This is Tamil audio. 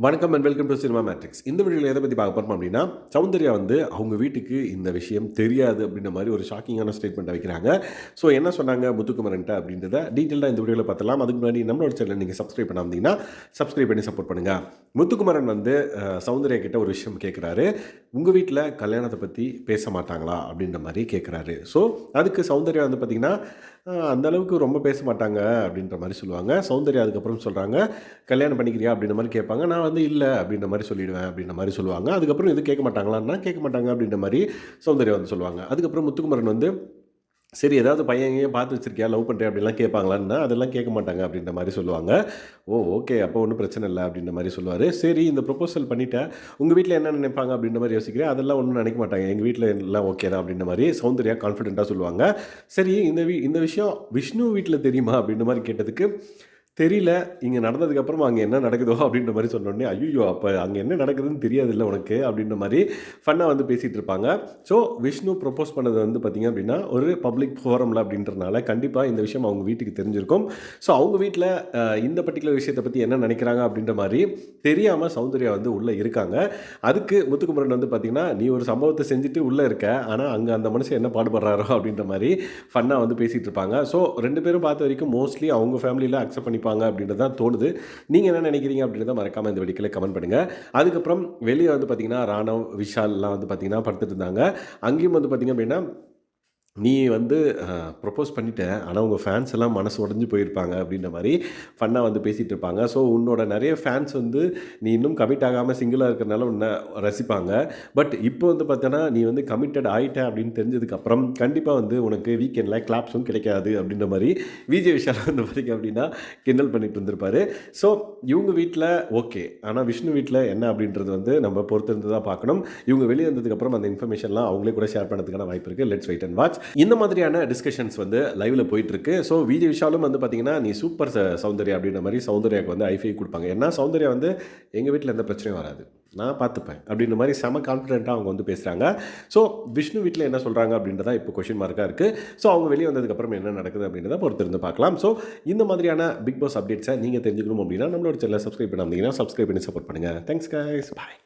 வணக்கம் and welcome to cinema matrix இந்த வீடியோவில் எதை பற்றி பார்க்க போகிறோம் அப்படின்னா சௌந்தர்யா வந்து அவங்க வீட்டுக்கு இந்த விஷயம் தெரியாது அப்படின்ற மாதிரி ஒரு ஷாக்கிங்கான ஸ்டேட்மெண்ட்டை வைக்கிறாங்க. ஸோ என்ன சொன்னாங்க முத்துக்குமரன்ட்ட அப்படின்றத டீட்டெயிலாக இந்த வீடியோவில் பார்த்தலாம் அதுக்கு முன்னாடி நம்மளோட சேனல் நீங்கள் சப்ஸ்கிரைப் பண்ணாமந்தீங்கன்னா சப்ஸ்கிரைப் பண்ணி சப்போர்ட் பண்ணுங்கள் முத்துக்குமரன் வந்து சௌந்தர்யா கிட்ட ஒரு விஷயம் கேட்குறாரு உங்கள் வீட்டில் கல்யாணத்தை பற்றி பேச மாட்டாங்களா அப்படின்ற மாதிரி கேட்குறாரு ஸோ அதுக்கு சௌந்தர்யா வந்து பார்த்திங்கன்னா அந்த அளவுக்கு ரொம்ப பேச மாட்டாங்க அப்படின்ற மாதிரி சொல்லுவாங்க. சௌந்தர்யா அதுக்கப்புறம் சொல்கிறாங்க கல்யாணம் பண்ணிக்கிறியா? அப்படின்ற மாதிரி கேட்பாங்க. நான் வந்து இல்லை அப்படின்ற மாதிரி சொல்லிடுவேன் அப்படின்ற மாதிரி சொல்லுவாங்க. அதுக்கப்புறம் இது கேட்க மாட்டாங்களான்னா கேட்க மாட்டாங்க அப்படின்ற மாதிரி சௌந்தர்யா வந்து சொல்லுவாங்க. அதுக்கப்புறம் முத்துக்குமரன் வந்து சரி ஏதாவது பையன் பார்த்து வச்சிருக்கியா? லவ் பண்ணுறியா அப்படிலாம் கேட்பாங்களான்னா அதெல்லாம் கேட்க மாட்டாங்க அப்படின்ற மாதிரி சொல்லுவாங்க. ஓ ஓகே அப்போ ஒன்றும் பிரச்சனை இல்லை அப்படின்ற மாதிரி சொல்லுவார். சரி இந்த ப்ரொபோசல் பண்ணிட்டேன். உங்கள் வீட்டில் என்ன நினைப்பாங்க? அப்படின்ற மாதிரி யோசிக்கிறேன். அதெல்லாம் ஒன்றும் நினைக்க மாட்டாங்க. எங்கள் வீட்டில் எல்லாம் ஓகே தான் அப்படின்ற மாதிரி சௌந்தர்யா கான்ஃபிடென்ட்டாக சொல்லுவாங்க. சரி இந்த வி இந்த விஷயம் விஷ்ணு வீட்டில் தெரியுமா? அப்படின்ற மாதிரி கேட்டதுக்கு தெரியல இங்கே நடந்ததுக்கப்புறம் அங்கே என்ன நடக்குதோ அப்படின்ற மாதிரி சொன்னோடனே ஐயோ அப்போ அங்கே என்ன நடக்குதுன்னு தெரியாதுல்ல உனக்கு அப்படின்ற மாதிரி ஃபன்னாக வந்து பேசிகிட்டு இருப்பாங்க. ஸோ விஷ்ணு ப்ரொப்போஸ் பண்ணது வந்து பார்த்திங்க அப்படின்னா ஒரு பப்ளிக் ஃபோரமில் அப்படின்றனால கண்டிப்பாக இந்த விஷயம் அவங்க வீட்டுக்கு தெரிஞ்சிருக்கும். ஸோ அவங்க வீட்டில் இந்த பர்டிகுலர் விஷயத்தை பற்றி என்ன நினைக்கிறாங்க அப்படின்ற மாதிரி தெரியாமல் சௌந்தர்யா வந்து உள்ளே இருக்காங்க. அதுக்கு முத்துக்குமரன் வந்து பார்த்திங்கன்னா நீ ஒரு சம்பவத்தை செஞ்சுட்டு உள்ளே இருக்க ஆனால் அங்கே அந்த மனுஷன் என்ன பாடுபடுறாரோ அப்படின்ற மாதிரி ஃபன்னாக வந்து பேசிகிட்டு இருப்பாங்க. ஸோ ரெண்டு பேரும் பார்த்த வரைக்கும் மோஸ்ட்லி அவங்க ஃபேமிலியில் அக்செப்ட் பண்ணிப்பாங்க. அப்படின்றது தான் தோணுது. நீங்கள் என்ன நினைக்கிறீங்க அப்படின்றத மறக்காமல் இந்த வெடிக்கல கமெண்ட் பண்ணுங்கள் அதுக்கப்புறம் வெளியே வந்து பார்த்திங்கன்னா ராணவ் விஷால்லாம் வந்து பார்த்திங்கன்னா படுத்துட்டு இருந்தாங்க. அங்கேயும் வந்து பார்த்திங்க அப்படின்னா நீ வந்து ப்ரொப்போஸ் பண்ணிட்ட ஆனால் உங்கள் ஃபேன்ஸ் எல்லாம் மனசு உடஞ்சி போயிருப்பாங்க அப்படின்ற மாதிரி ஃபன்னாக வந்து பேசிகிட்டு இருப்பாங்க. ஸோ உன்னோட நிறைய ஃபேன்ஸ் வந்து நீ இன்னும் கமிட் ஆகாமல் சிங்கிளாக இருக்கிறனால உன்னை ரசிப்பாங்க. பட் இப்போ வந்து பார்த்தோன்னா நீ வந்து கமிட்டட் ஆகிட்ட அப்படின்னு தெரிஞ்சதுக்கப்புறம் கண்டிப்பாக வந்து உனக்கு வீக்கெண்டில் கிளாப்ஸும் கிடைக்காது அப்படின்ற மாதிரி விஜய் விஷால் வந்து பார்த்திங்க அப்படின்னா கிண்டல் பண்ணிட்டு இருந்திருப்பாரு. ஸோ இவங்க வீட்டில் ஓகே ஆனால் விஷ்ணு வீட்டில் என்ன அப்படின்றது வந்து நம்ம பொறுத்திருந்து தான் பார்க்கணும். இவங்க வெளியே வந்ததுக்கப்புறம் அந்த இன்ஃபர்மேஷன்லாம் அவங்களே கூட ஷேர் பண்ணதுக்கான வாய்ப்பு இருக்குது லெட்ஸ் வெயிட் அண்ட் வாட்ச் இந்த மாதிரியான டிஸ்கஷன்ஸ் வந்து லைவ்ல போயிட்டு இருக்கு ஸோ விஜய் விஷாலும் வந்து பார்த்தீங்கன்னா நீ சூப்பர் ச- சௌந்தர்யா அப்படின்ற மாதிரி சௌந்தர்யாவுக்கு வந்து ஐஃபை கொடுப்பாங்க. ஏன்னா சௌந்தர்யா வந்து எங்கள் வீட்டில் எந்த பிரச்சனையும் வராது. நான் பார்த்துப்பேன் அப்படின்ற மாதிரி செம கான்ஃபிடென்ட்டாக அவங்க வந்து பேசுகிறாங்க ஸோ விஷ்ணு வீட்டில் என்ன சொல்கிறாங்க அப்படின்றதா இப்போ கொஷின் மார்க்காக இருக்குது ஸோ அவங்க வெளியே வந்ததுக்கப்புறம் என்ன நடக்குது அப்படின்றத பொறுத்திருந்து பார்க்கலாம் ஸோ இந்த மாதிரியான பிக் பாஸ் அப்டேட்ஸை நீங்கள் தெரிஞ்சுக்கணும் அப்படின்னா நம்மளோட சேனலை சப்ஸ்கிரைப் பண்ணாமல் சப்ஸ்கிரைப் பண்ணி சப்போர்ட் பண்ணுங்கள் தேங்க்ஸ் கைஸ் பாய்